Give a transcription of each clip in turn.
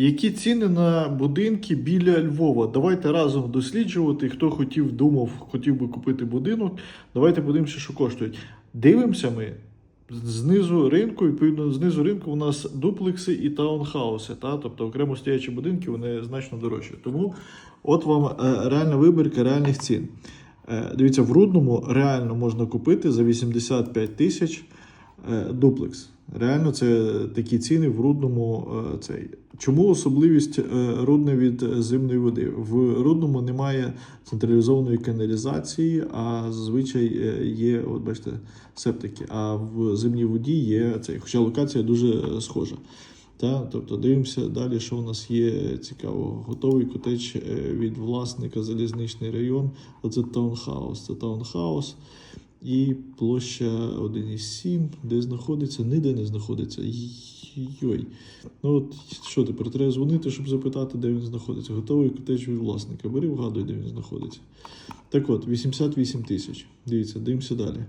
Які ціни на будинки біля Львова? Давайте разом досліджувати. Хто хотів, думав, хотів би купити будинок. Давайте подивимося, що коштують. Дивимося ми. Знизу ринку, відповідно, знизу ринку у нас дуплекси і таунхауси, та? тобто окремо стоячі будинки, вони значно дорожчі. Тому от вам е, реальна вибірка реальних цін. Е, дивіться, в Рудному реально можна купити за 85 тисяч е, дуплекс. Реально, це такі ціни в Рудному. е, Цей. Чому особливість е, Рудне від е, зимної води? В Рудному немає централізованої каналізації, а зазвичай є, от бачите, септики. А в зимній воді є цей, хоча локація дуже схожа. Та, тобто дивимося далі, що у нас є цікаво. Готовий котедж е, від власника залізничний район. Оце таунхаус. Це таунхаус. І площа 1,7, де знаходиться, ніде не знаходиться. Йой. Ну от що тепер? Треба дзвонити, щоб запитати, де він знаходиться. Готовий котедж від власника. Бери, вгадуй, де він знаходиться. Так от, 88 тисяч. Дивіться, дивимося далі.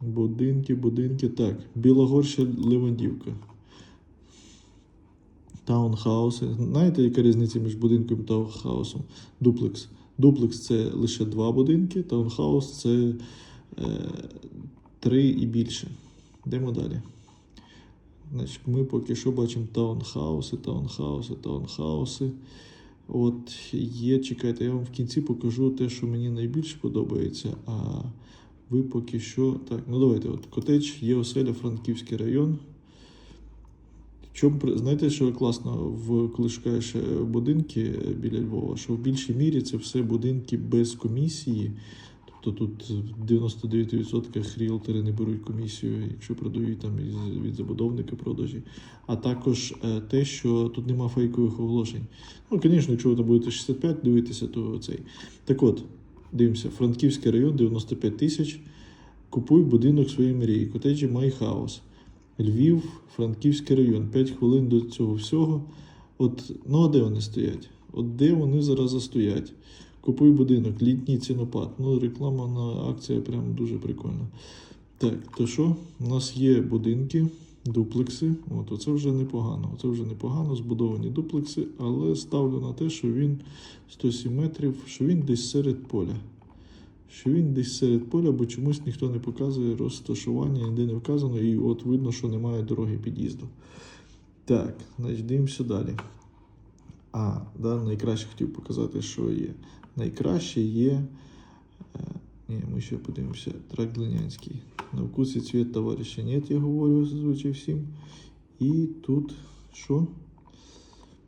Будинки, будинки. Так, Білогорща Левандівка. Таунхауси. Знаєте, яка різниця між будинком і таунхаусом? Дуплекс. Дуплекс це лише два будинки, таунхаус це е, три і більше. Йдемо далі. Значить, ми поки що бачимо таунхауси, таунхауси, таунхауси. От є, чекайте, я вам в кінці покажу те, що мені найбільше подобається. А ви поки що. Так, ну давайте. От котедж є оселя Франківський район. Чому знаєте, що класно, в коли шукаєш е, будинки е, біля Львова, що в більшій мірі це все будинки без комісії. Тобто тут в 99% ріелтори не беруть комісію, якщо продають там із, від забудовника продажі. А також е, те, що тут нема фейкових оголошень. Ну, звісно, якщо ви там будете 65 дивитися, то цей. Так от, дивимося, Франківський район 95 тисяч. Купуй будинок своєї мрії, котеджі Майхаус. Львів, Франківський район, 5 хвилин до цього всього. От, ну а де вони стоять? От де вони зараз застоять? Купуй будинок, літній цінопад. Ну, реклама на акція прям дуже прикольна. Так, то що? У нас є будинки, дуплекси. От, оце вже непогано. Оце вже непогано, збудовані дуплекси, але ставлю на те, що він 107 метрів, що він десь серед поля що він десь серед поля, бо чомусь ніхто не показує розташування, ніде не вказано, і от видно, що немає дороги під'їзду. Так, значить, дивимося далі. А, да, найкраще хотів показати, що є. Найкраще є. Е, ні, ми ще подивимося. Трак Длинянський. На вкус і цвіт товариша нет, я говорю зазвичай всім. І тут що?